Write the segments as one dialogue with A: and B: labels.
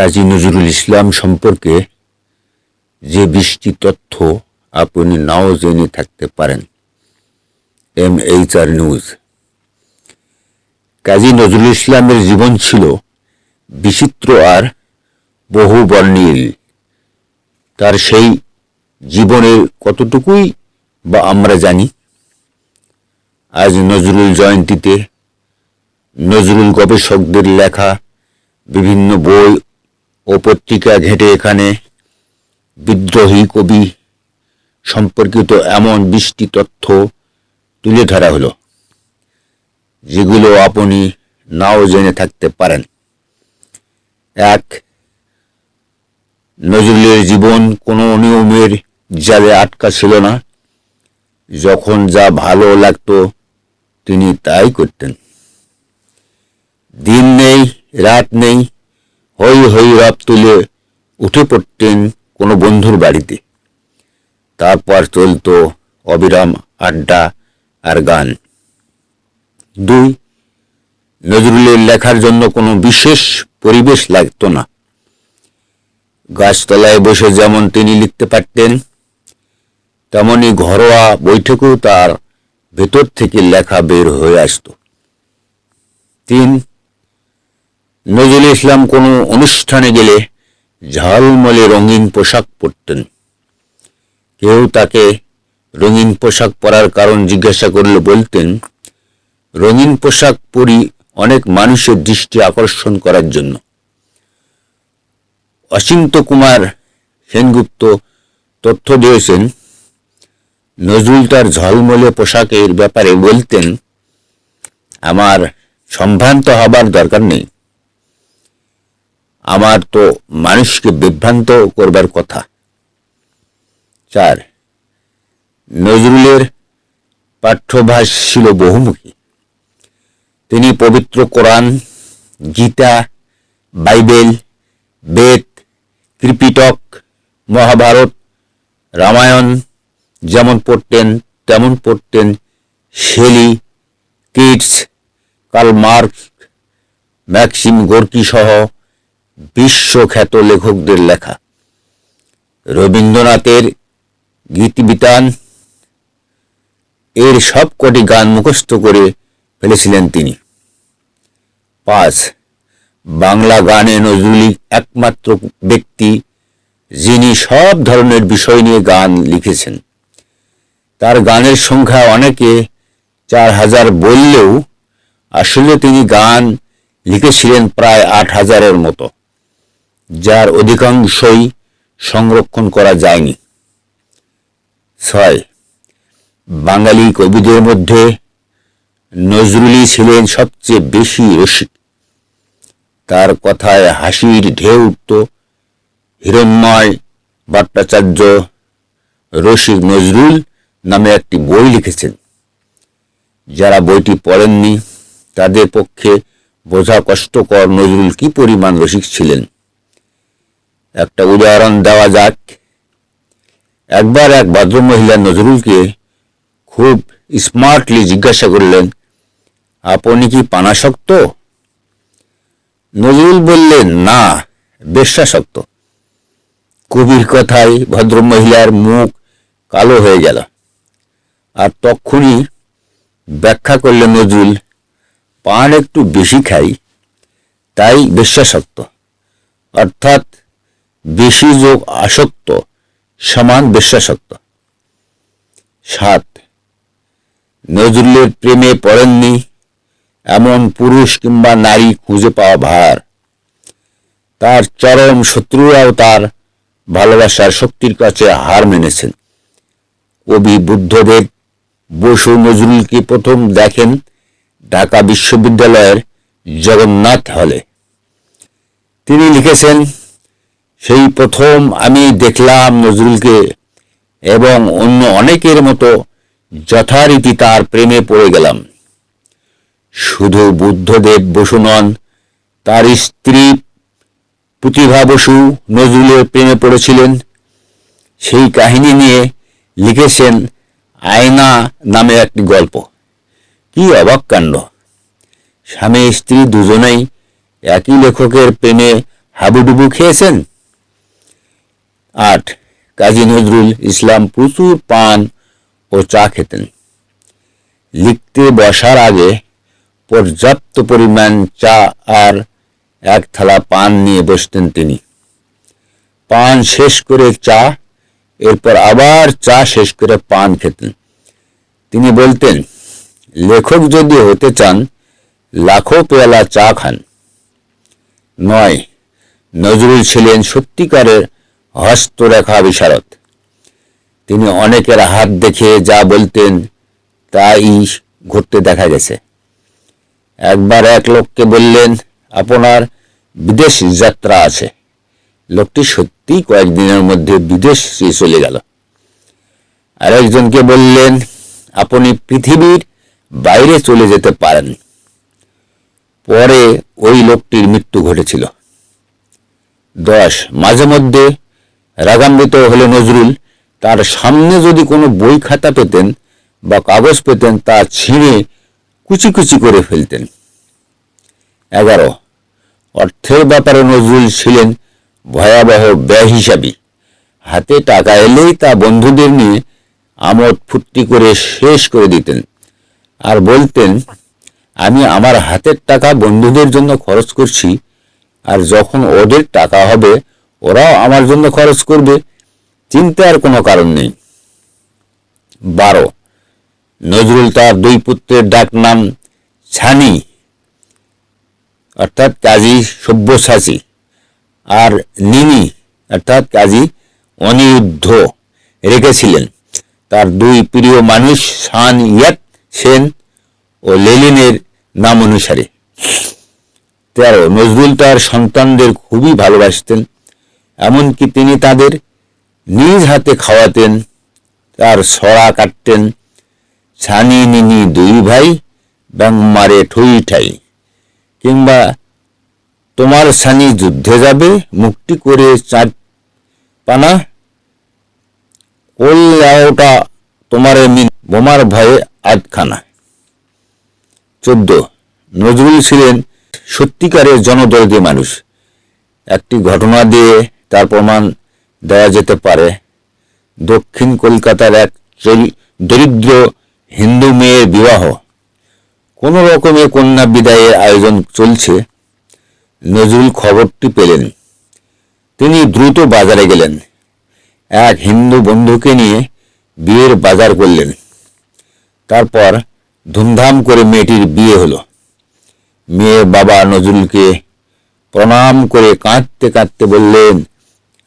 A: কাজী নজরুল ইসলাম সম্পর্কে যে বৃষ্টি তথ্য আপনি নাও জেনে থাকতে পারেন। M H R news Kazi Nazrul ইসলামের জীবন ছিল বিচিত্র আর বহু বর্ণিল তার সেই জীবনের কতটুকুই বা আমরা জানি? আজ নজরুল জয়ন্তীতে নজরুল গবেষকদের লেখা বিভিন্ন বই ও পত্রিকা ঘেঁটে এখানে বিদ্রোহী কবি সম্পর্কিত এমন বৃষ্টি তথ্য তুলে ধরা হলো, যেগুলো আপনি নাও জেনে থাকতে পারেন। এক, নজরুলের জীবন কোনো নিয়মের জালে আটকা ছিল না। যখন যা ভালো লাগতো তিনি তাই করতেন। দিন নেই, রাত নেই হই হই রব তুলে উঠে পড়তেন কোনো বন্ধুর বাড়িতে। তারপর চলতো অবিরাম আড্ডা আর গান। দুই, নজরুলের লেখার জন্য কোনো বিশেষ পরিবেশ লাগতো না। গাছতলায় বসে যেমন তিনি লিখতে পারতেন, তেমনি ঘরোয়া বৈঠকেও তার ভেতর থেকে লেখা বের হয়ে আসতো। তিন নজরুল ইসলাম কোনো অনুষ্ঠানে গেলে ঝালমলে রঙিন পোশাক পরতেন। কেউ তাকে রঙিন পোশাক পরার কারণ জিজ্ঞাসা করলে বলতেন, রঙিন পোশাক পরি অনেক মানুষের দৃষ্টি আকর্ষণ করার জন্য। অচিন্ত কুমার সেনগুপ্ত তথ্য দিয়েছেন, নজরুল তার ঝলমলে পোশাকের ব্যাপারে বলতেন, আমার সম্ভ্রান্ত হবার দরকার নেই। আমার তো মানুষকে বিভ্রান্ত করবার কথা। চার, নজরুলের পাঠ্যভাস ছিল বহুমুখী। তিনি পবিত্র কোরআন, গীতা, বাইবেল, বেদ, ত্রিপিটক, মহাভারত, রামায়ণ যেমন পড়তেন, তেমন পড়তেন Shelley, Keats, Karl Marx, Maxim Gorky সহ বিশ্বখ্যাত লেখকদের লেখা। রবীন্দ্রনাথের গীতিবিতান এর সব কটি গান মুখস্থ করে ফেলেছিলেন তিনি। পাঁচ, বাংলা গানে নজরুলি একমাত্র ব্যক্তি যিনি সব ধরনের বিষয় নিয়ে গান লিখেছেন। তার গানের সংখ্যা অনেকে চার হাজার বললেও আসলে তিনি গান লিখেছিলেন প্রায় আট হাজারের মতো। যার অধিকাংশই সংরক্ষণ করা যায়নি। ছয়, বাঙালি কবিদের মধ্যে নজরুলই ছিলেন সবচেয়ে বেশি রসিক। তার কথায় হাসির ঢেউ উঠত। হিরণ্ময় ভট্টাচার্য রসিক নজরুল নামে একটি বই লিখেছেন। যারা বইটি পড়েননি, তাদের পক্ষে বোঝা কষ্টকর নজরুল কি পরিমাণ রসিক ছিলেন। একটা উদাহরণ দেওয়া যাক। একবার এক ভদ্রমহিলা নজরুলকে খুব স্মার্টলি জিজ্ঞাসা করলেন, আপনি কি পানাসক্ত নজরুল বললেন, না, বেশ্যাসক্ত। কবির কথায় ভদ্রমহিলার মুখ কালো হয়ে গেল। আর তখনই ব্যাখ্যা করলেন নজরুল, পান একটু বেশি খাই, তাই বেশ্যাসক্ত। অর্থাৎ বেশি যোগ আসক্ত, সমান বেশ্যাসক্ত। সাত, নজরুলের প্রেমে পড়েননি এমন পুরুষ কিংবা নারী খুঁজে পাওয়া ভার। তার চরম শত্রুরাও তার ভালোবাসার শক্তির কাছে হার মেনেছেন। কবি বুদ্ধদেব বসু নজরুলকে প্রথম দেখেন ঢাকা বিশ্ববিদ্যালয়ের জগন্নাথ হলে। তিনি লিখেছেন সেই প্রথম আমি দেখলাম নজরুলকে এবং অন্য অনেকের মতো যথারীতি তার প্রেমে পড়ে গেলাম। শুধু বুদ্ধদেব বসু নন, তার স্ত্রী প্রতিভা বসু নজরুলের প্রেমে পড়েছিলেন। সেই কাহিনী নিয়ে লিখেছেন আয়না নামে একটি গল্প। কি অবাক কাণ্ড। স্বামী স্ত্রী দুজনেই একই লেখকের প্রেমে হাবুডুবু খেয়েছেন? আট। কাজী নজরুল ইসলাম প্রচুর পান ও চা খেতেন। লিখতে বসার আগে পর্যাপ্ত পরিমাণ চা আর এক থালা পান নিয়ে বসতেন তিনি। পান শেষ করে চা, এরপর আবার চা শেষ করে পান খেতেন। তিনি বলতেন, লেখক যদি হতে চান, লাখো পেয়ালা চা খান। নয়, নজরুল ছিলেন সত্যিকারের হস্তরেখা বিশারদ। তিনি অনেকের হাত দেখে যা বলতেন তাই ঘটতে দেখা গেছে। একবার এক লোককে বললেন, আপনার বিদেশ যাত্রা আছে। লোকটি সত্যি কয়েকদিনের মধ্যে বিদেশ চলে গেল। আরেকজনকে বললেন, আপনি পৃথিবীর বাইরে চলে যেতে পারেন। পরে ওই লোকটির মৃত্যু ঘটেছিল। দশ, মাঝে মধ্যে রাগান্বিত হলে নজরুল, তার সামনে যদি কোনো বই খাতা পেতেন বা কাগজ পেতেন, তা ছিঁড়ে কুচি কুচি করে ফেলতেন। এগারো, অর্থের ব্যাপারে নজরুল ছিলেন ভয়াবহ ব্যয় হিসাবী হাতে টাকা এলেই তা বন্ধুদের নিয়ে আমোদ ফুর্তি করে শেষ করে দিতেন আর বলতেন, আমি আমার হাতের টাকা বন্ধুদের জন্য খরচ করছি, আর যখন ওদের টাকা হবে ওরাও আমার জন্য খরচ করবে। চিন্তার কোনো কারণ নেই। বারো। নজরুল তার দুই পুত্রের ডাক নাম ছানি অর্থাৎ কাজী সব্যসাচী, আর নিনি অর্থাৎ কাজী অনিরুদ্ধ রেখেছিলেন। তার দুই প্রিয় মানুষ শান ইয়াত, সেন ও লেলিনের নাম অনুসারে। তেরো। নজরুল তার সন্তানদের খুবই ভালোবাসতেন। এমনকি তিনি তাদের নিজ হাতে খাওয়াতেন, তার সরা কাটতেন। ছানি নিনি দুই ভাই ব্যাং মারে ঠুই ঠাই। কিংবা তোমার সানি যুদ্ধে যাবে, মুক্তি করে চার পানা। কল্যাওটা তোমার বোমার ভয়ে আধখানা। চোদ্দ, নজরুল ছিলেন সত্যিকারের জনদরদি মানুষ। একটি ঘটনা দিয়ে তার প্রমাণ দেওয়া যেতে পারে। দক্ষিণ কলকাতার এক দরিদ্র হিন্দু মেয়ের বিবাহ। কোনো রকমে কন্যা বিদায়ের আয়োজন চলছে। নজরুল খবরটি পেলেন। তিনি দ্রুত বাজারে গেলেন। এক হিন্দু বন্ধুকে নিয়ে বিয়ের বাজার করলেন। তারপর ধুমধাম করে মেয়েটির বিয়ে হলো। মেয়ে বাবা নজরুলকে প্রণাম করে কাঁদতে কাঁদতে বললেন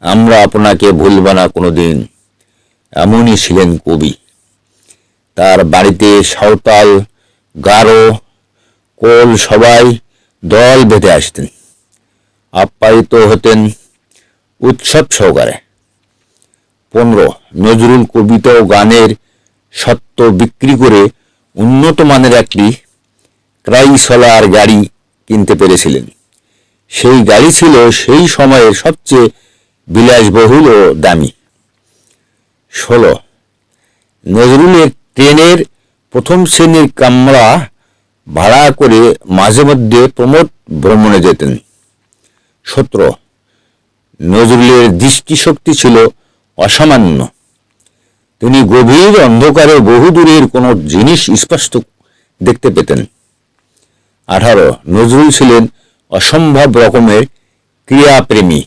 A: আমরা আপনাকে ভুলব না কোনোদিন। এমনই ছিলেন কবি। তার বাড়িতে সাঁওতাল, গারো, কোল সবাই দল বেঁধে আসতেন। আপ্যায়িত হতেন উৎসব সহকারে। পনেরো, নজরুল কবিতা ও গানের সত্য বিক্রি করে উন্নত মানের একটি ক্রাইসলার গাড়ি কিনতে পেরেছিলেন। সেই গাড়ি ছিল সেই সময়ের সবচেয়ে বিলাসবহুল ও দামি। ষোলো, নজরুলের ট্রেনের প্রথম শ্রেণির কামরা ভাড়া করে মাঝে মধ্যে প্রমোদ ভ্রমণে যেতেন। সতেরো, নজরুলের দৃষ্টিশক্তি ছিল অসামান্য। তিনি গভীর অন্ধকারে বহুদূরের কোনো জিনিস স্পষ্ট দেখতে পেতেন। আঠারো, নজরুল ছিলেন অসম্ভব রকমের ক্রিয়াপ্রেমী।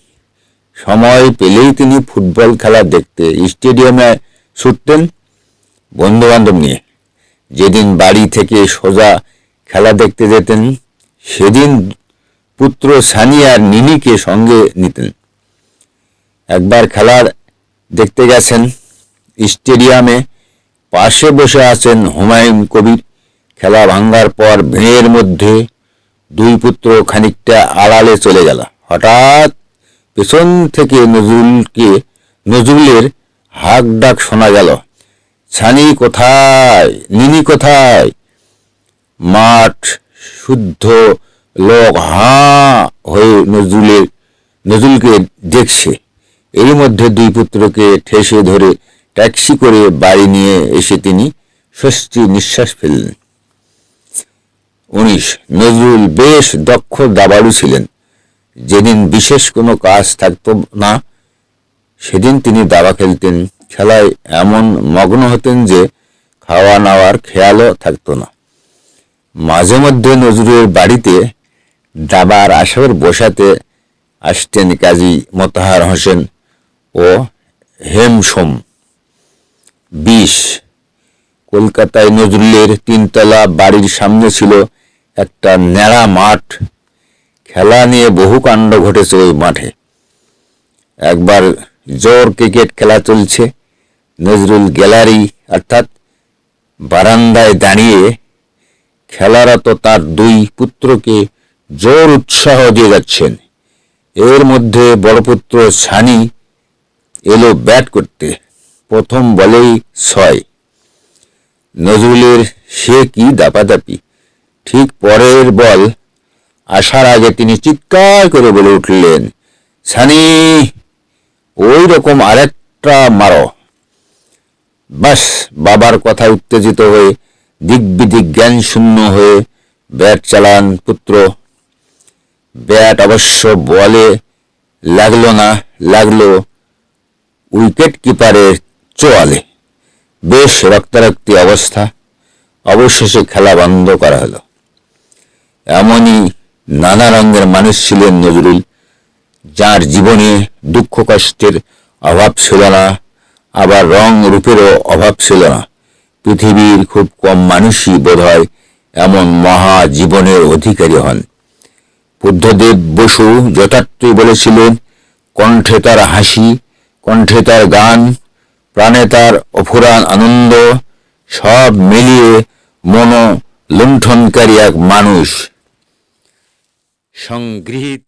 A: সময় পেলেই তিনি ফুটবল খেলা দেখতে স্টেডিয়ামে ছুটতেন বন্ধুবান্ধব নিয়ে। যেদিন বাড়ি থেকে সোজা খেলা দেখতে যেতেন, সেদিন পুত্র সানি আর নিনিকে সঙ্গে নিতেন। একবার খেলার দেখতে গেছেন, স্টেডিয়ামে পাশে বসে আছেন হুমায়ুন কবির। খেলা ভাঙ্গার পর ভিড়ের মধ্যে দুই পুত্র খানিকটা আড়ালে চলে গেল। হঠাৎ পেছন থেকে নজরুলকে, নজরুলের হাক ডাক শোনা গেল। ছানি কোথায়? নিনি কোথায়? মাঠ শুদ্ধ লোক, হাঁ, হয়ে নজরুলের, নজরুলকে দেখছে। এর মধ্যে দুই পুত্রকে ঠেসে ধরে ট্যাক্সি করে বাড়ি নিয়ে এসে তিনি স্বস্তি নিঃশ্বাস ফেললেন। উনিশ, নজরুল বেশ দক্ষ দাবাড়ু ছিলেন। যেদিন বিশেষ কোনো কাজ থাকতো না, সেদিন তিনি দাবা খেলতেন, খেলায় এমন মগ্ন হতেন যে খাওয়া নাওয়ার খেয়ালও থাকতো না। মাঝে মধ্যে নজরুলের বাড়িতে দাবার আসর বসাতে আসতেন কাজী মোতাহার হোসেন ও হেমসোম। বিশ, কলকাতায় নজরুলের তিনতলা বাড়ির সামনে ছিল একটা ন্যাড়া মাঠ। খেলা নিয়ে বহু কাণ্ড ঘটেছে ওই মাঠে। একবার জোর ক্রিকেট খেলা চলছে। নজরুল গ্যালারি, অর্থাৎ বারান্দায় দাঁড়িয়ে খেলারত তার দুই পুত্রকে জোর উৎসাহ দিয়ে যাচ্ছেন। এর মধ্যে বড় পুত্র সানি এলো ব্যাট করতে। প্রথম বলেই ছয়। নজরুলের সে কি দাপাদাপি। ঠিক পরের বল আসার আগে তিনি চিৎকার করে বলে উঠলেন, সানি ওই রকম আরেকটা মারো। বাস, বাবার কথা উত্তেজিত হয়ে দিগ্বিদিক জ্ঞান শূন্য হয়ে ব্যাট চালান পুত্র। ব্যাট অবশ্য বলে লাগল না, লাগল উইকেট কিপারের চোয়ালে। বেশ রক্তারক্তি অবস্থা, অবশেষে খেলা বন্ধ করা হলো। এমনই নানা রঙের মানুষ ছিলেন নজরুল, যার জীবনে দুঃখ কষ্টের অভাব ছিল না, আবার রং রূপেরও অভাব ছিল না। পৃথিবীর খুব কম মানুষই বোধহয় এমন মহা জীবনের অধিকারী হন। বুদ্ধদেব বসু যথার্থই বলেছিলেন, কণ্ঠে তার হাসি, কণ্ঠে তার গান, প্রাণে তার অফুরান আনন্দ, সব মিলিয়ে মন লুণ্ঠনকারী এক মানুষ। সংগৃহীত।